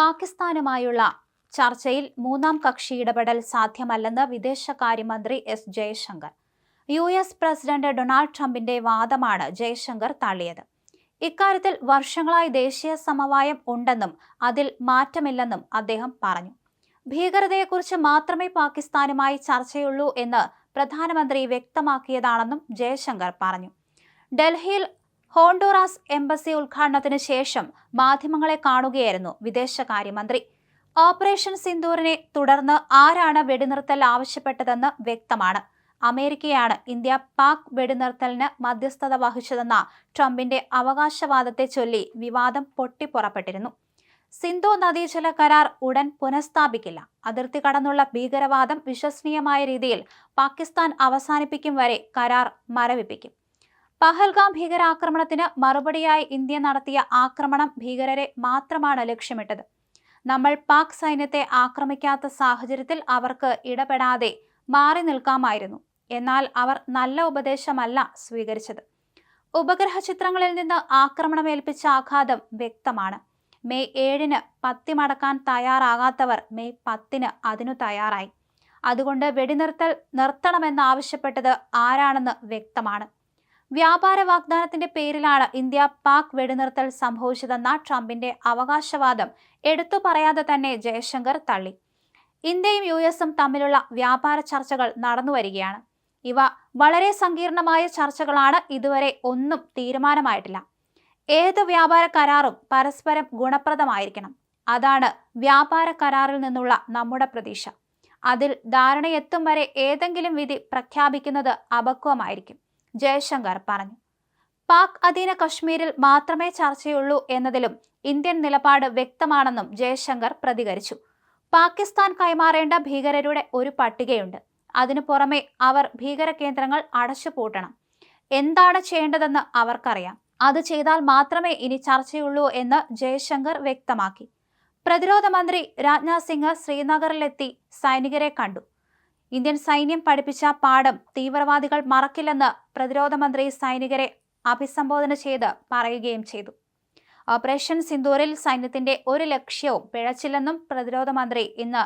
പാകിസ്ഥാനുമായുള്ള ചർച്ചയിൽ മൂന്നാം കക്ഷി ഇടപെടൽ സാധ്യമല്ലെന്ന് വിദേശകാര്യമന്ത്രി S Jaishankar. U S president Donald ട്രംപിന്റെ വാദമാണ് ജയശങ്കർ തള്ളിയത്. ഇക്കാര്യത്തിൽ വർഷങ്ങളായി ദേശീയ സമവായം ഉണ്ടെന്നും അതിൽ മാറ്റമില്ലെന്നും അദ്ദേഹം പറഞ്ഞു. ഭീകരതയെക്കുറിച്ച് മാത്രമേ പാകിസ്ഥാനുമായി ചർച്ചയുള്ളൂ എന്ന് പ്രധാനമന്ത്രി വ്യക്തമാക്കിയതാണെന്നും ജയശങ്കർ പറഞ്ഞു. ഡൽഹിയിൽ ഹോണ്ടുറാസ് എംബസി ഉദ്ഘാടനത്തിന് ശേഷം മാധ്യമങ്ങളെ കാണുകയായിരുന്നു വിദേശകാര്യമന്ത്രി. ഓപ്പറേഷൻ സിന്ദൂറിനെ തുടർന്ന് ആരാണ് വെടിനിർത്തൽ ആവശ്യപ്പെട്ടതെന്ന് വ്യക്തമാണ്. അമേരിക്കയാണ് ഇന്ത്യ പാക് വെടിനിർത്തലിന് മധ്യസ്ഥത വഹിച്ചതെന്ന ട്രംപിന്റെ അവകാശവാദത്തെ ചൊല്ലി വിവാദം പൊട്ടിപ്പുറപ്പെട്ടിരുന്നു. സിന്ധു നദീജല കരാർ ഉടൻ പുനഃസ്ഥാപിക്കില്ല. അതിർത്തി കടന്നുള്ള ഭീകരവാദം വിശ്വസനീയമായ രീതിയിൽ പാകിസ്ഥാൻ അവസാനിപ്പിക്കും വരെ കരാർ മരവിപ്പിക്കും. പഹൽഗാം ഭീകരാക്രമണത്തിന് മറുപടിയായി ഇന്ത്യ നടത്തിയ ആക്രമണം ഭീകരരെ മാത്രമാണ് ലക്ഷ്യമിട്ടത്. നമ്മൾ പാക് സൈന്യത്തെ ആക്രമിക്കാത്ത സാഹചര്യത്തിൽ അവർക്ക് ഇടപെടാതെ മാറി നിൽക്കാമായിരുന്നു. എന്നാൽ അവർ നല്ല ഉപദേശമല്ല സ്വീകരിച്ചത്. ഉപഗ്രഹ ചിത്രങ്ങളിൽ നിന്ന് ആക്രമണമേൽപ്പിച്ച ആഘാതം വ്യക്തമാണ്. മെയ് ഏഴിന് പത്തി മടക്കാൻ തയ്യാറാകാത്തവർ മെയ് പത്തിന് അതിനു തയ്യാറായി. അതുകൊണ്ട് വെടിനിർത്തൽ നിർത്തണമെന്നാവശ്യപ്പെട്ടത് ആരാണെന്ന് വ്യക്തമാണ്. വ്യാപാര വാഗ്ദാനത്തിന്റെ പേരിലാണ് ഇന്ത്യ പാക് വെടിനിർത്തൽ സംഭവിച്ചതെന്ന ട്രംപിന്റെ അവകാശവാദം എടുത്തു പറയാതെ തന്നെ ജയശങ്കർ തള്ളി. ഇന്ത്യയും യു എസും തമ്മിലുള്ള വ്യാപാര ചർച്ചകൾ നടന്നുവരികയാണ് ഇവ വളരെ സങ്കീർണമായ ചർച്ചകളാണ് ഇതുവരെ ഒന്നും തീരുമാനമായിട്ടില്ല. ഏത് വ്യാപാര കരാറും പരസ്പരം ഗുണപ്രദമായിരിക്കണം. അതാണ് വ്യാപാര കരാറിൽ നിന്നുള്ള നമ്മുടെ പ്രതീക്ഷ. അതിൽ ധാരണയെത്തും വരെ ഏതെങ്കിലും വിധി പ്രഖ്യാപിക്കുന്നത് അപക്വമായിരിക്കും. ജയശങ്കർ പറഞ്ഞു. പാക് അധീന കശ്മീരിൽ മാത്രമേ ചർച്ചയുള്ളൂ എന്നതിലും ഇന്ത്യൻ നിലപാട് വ്യക്തമാണെന്നും ജയശങ്കർ പ്രതികരിച്ചു. പാകിസ്ഥാൻ കൈമാറേണ്ട ഭീകരരുടെ ഒരു പട്ടികയുണ്ട്. അതിനു പുറമെ അവർ ഭീകര കേന്ദ്രങ്ങൾ അടച്ചുപൂട്ടണം. എന്താണ് ചെയ്യേണ്ടതെന്ന് അവർക്കറിയാം. അത് ചെയ്താൽ മാത്രമേ ഇനി ചർച്ചയുള്ളൂ എന്ന് ജയശങ്കർ വ്യക്തമാക്കി. പ്രതിരോധ മന്ത്രി രാജ്നാഥ് സിംഗ് ശ്രീനഗറിലെത്തി സൈനികരെ കണ്ടു. ഇന്ത്യൻ സൈന്യം പഠിപ്പിച്ച പാഠം തീവ്രവാദികൾ മറക്കില്ലെന്ന് പ്രതിരോധ മന്ത്രി സൈനികരെ അഭിസംബോധന ചെയ്ത് പറയുകയും ചെയ്തു. ഓപ്പറേഷൻ സിന്ദൂരിൽ സൈന്യത്തിന്റെ ഒരു ലക്ഷ്യവും പിഴച്ചില്ലെന്നും പ്രതിരോധ മന്ത്രി ഇന്ന്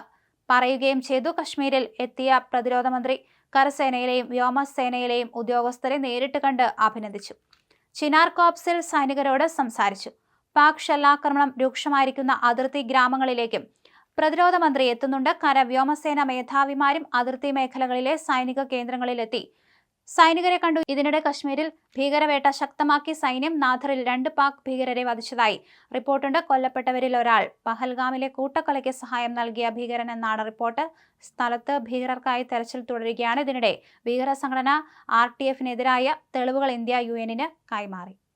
പറയുകയും ചെയ്തു. കശ്മീരിൽ എത്തിയ പ്രതിരോധ മന്ത്രി കരസേനയിലെയും വ്യോമസേനയിലെയും ഉദ്യോഗസ്ഥരെ നേരിട്ട് കണ്ട് അഭിനന്ദിച്ചു. ചിനാർ കോപ്സിൽ സൈനികരോട് സംസാരിച്ചു. പാക് ഷെല്ലാക്രമണം രൂക്ഷമായിരിക്കുന്ന അതിർത്തി ഗ്രാമങ്ങളിലേക്കും പ്രതിരോധ മന്ത്രി എത്തുന്നുണ്ട്. കര വ്യോമസേന മേധാവിമാരും അതിർത്തി മേഖലകളിലെ സൈനിക കേന്ദ്രങ്ങളിലെത്തി. സൈനികരെ കണ്ടു. ഇതിനിടെ കശ്മീരിൽ ഭീകരവേട്ട ശക്തമാക്കി സൈന്യം നാഥറിൽ രണ്ട് പാക് ഭീകരരെ വധിച്ചതായി റിപ്പോർട്ടുണ്ട്. കൊല്ലപ്പെട്ടവരിൽ ഒരാൾ പഹൽഗാമിലെ കൂട്ടക്കൊലയ്ക്ക് സഹായം നൽകിയ ഭീകരൻ എന്നാണ് റിപ്പോർട്ട്. സ്ഥലത്ത് ഭീകരർക്കായി തെരച്ചിൽ തുടരുകയാണ്. ഇതിനിടെ ഭീകര സംഘടന ആർ ടി എഫിനെതിരായ തെളിവുകൾ ഇന്ത്യ യു കൈമാറി.